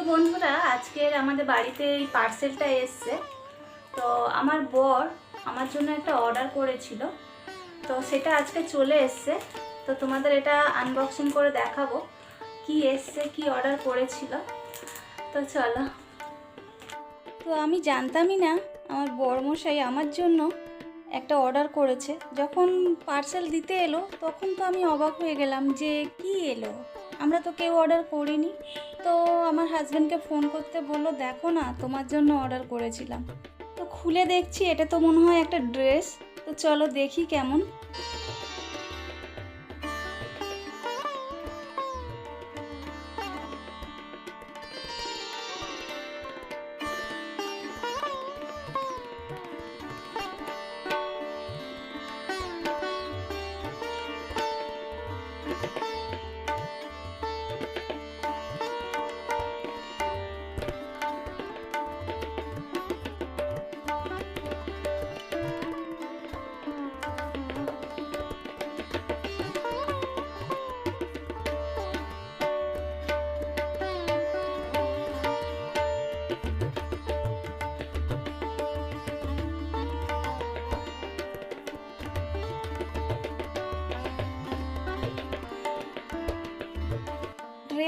তো বন্ধুরা, আজকের আমাদের বাড়িতে এই পার্সেলটা এসছে। তো আমার বর আমার জন্য একটা অর্ডার করেছিল। তো সেটা আজকে চলে এসছে। তো তোমাদের এটা আনবক্সিং করে দেখাবো। কি এসছে, কি অর্ডার করেছিল। তো চলো। তো আমি জানতামই না, আমার বড়মশাই আমার জন্য একটা অর্ডার করেছে। যখন পার্সেল দিতে এলো, তখন তো আমি অবাক হয়ে গেলাম যে কি এলো? আমরা তো কেউ অর্ডার করিনি। তো আমার হাজব্যান্ডকে ফোন করতে বলল, দেখো না, তোমার জন্য অর্ডার করেছিলাম। তো খুলে দেখছি, এটা তো মনে হয় একটা ড্রেস তো চলো দেখি কেমন।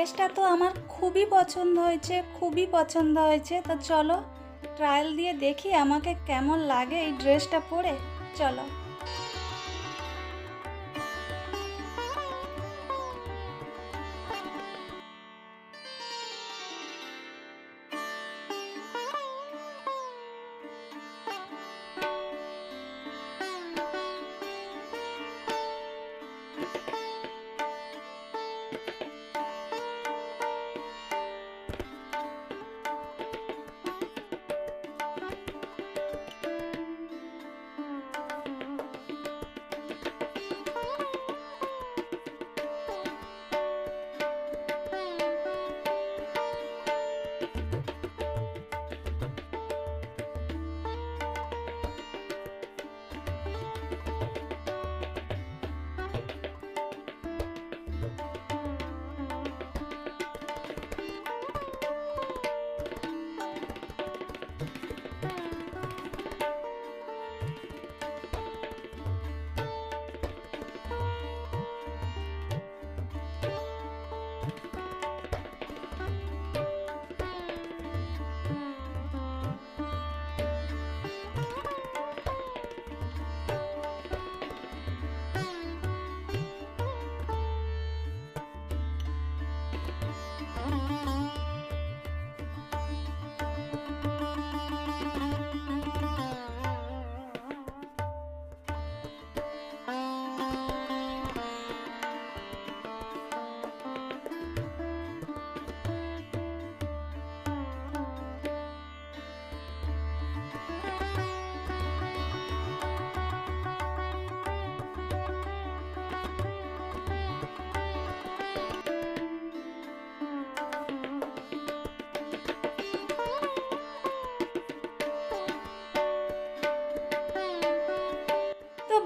ড্রেসটা তো আমার খুবই পছন্দ হয়েছে, খুবই পছন্দ হয়েছে। তো চলো ট্রায়াল দিয়ে দেখি আমাকে কেমন লাগে এই ড্রেসটা পরে। চলো।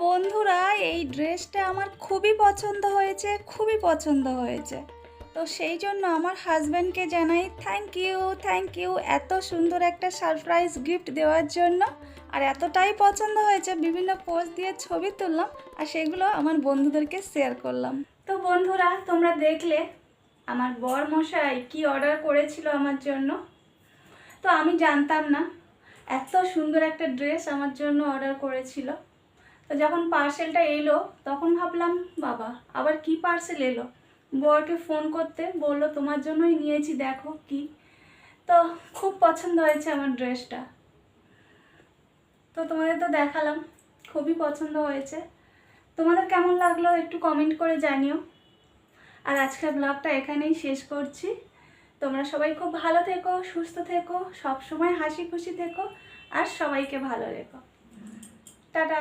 বন্ধুরা এই ড্রেসটা আমার খুবই পছন্দ হয়েছে খুবই পছন্দ হয়েছে। তো সেই জন্য আমার হাজব্যান্ডকে জানাই থ্যাংক ইউ থ্যাংক ইউ এত সুন্দর একটা সারপ্রাইজ গিফট দেওয়ার জন্য। আর এতটাই পছন্দ হয়েছে, বিভিন্ন পোস্ট দিয়ে ছবি তুললাম আর সেগুলো আমার বন্ধুদেরকে শেয়ার করলাম। তো বন্ধুরা, তোমরা দেখলে আমার বর মশাই কি অর্ডার করেছিল আমার জন্য? তো আমি জানতাম না, এত সুন্দর একটা ড্রেস আমার জন্য অর্ডার করেছিল। তো যখন পার্সেলটা এলো, তখন ভাবলাম, বাবা, আবার কি পার্সেল এলো? বরকে ফোন করতে বলল, তোমার জন্যই নিয়েছি, দেখো কি। তো খুব পছন্দ হয়েছে আমার ড্রেসটা। তো তোমাদের তো দেখালাম, খুবই পছন্দ হয়েছে। তোমাদের কেমন লাগল একটু কমেন্ট করে জানিও। আর আজকের ব্লগটা এখানেই শেষ করছি। তোমরা সবাই খুব ভালো থেকো, সুস্থ থেকো সব সময় হাসি খুশি থেকো, আর সবাইকে ভালো রেখো। টাটা!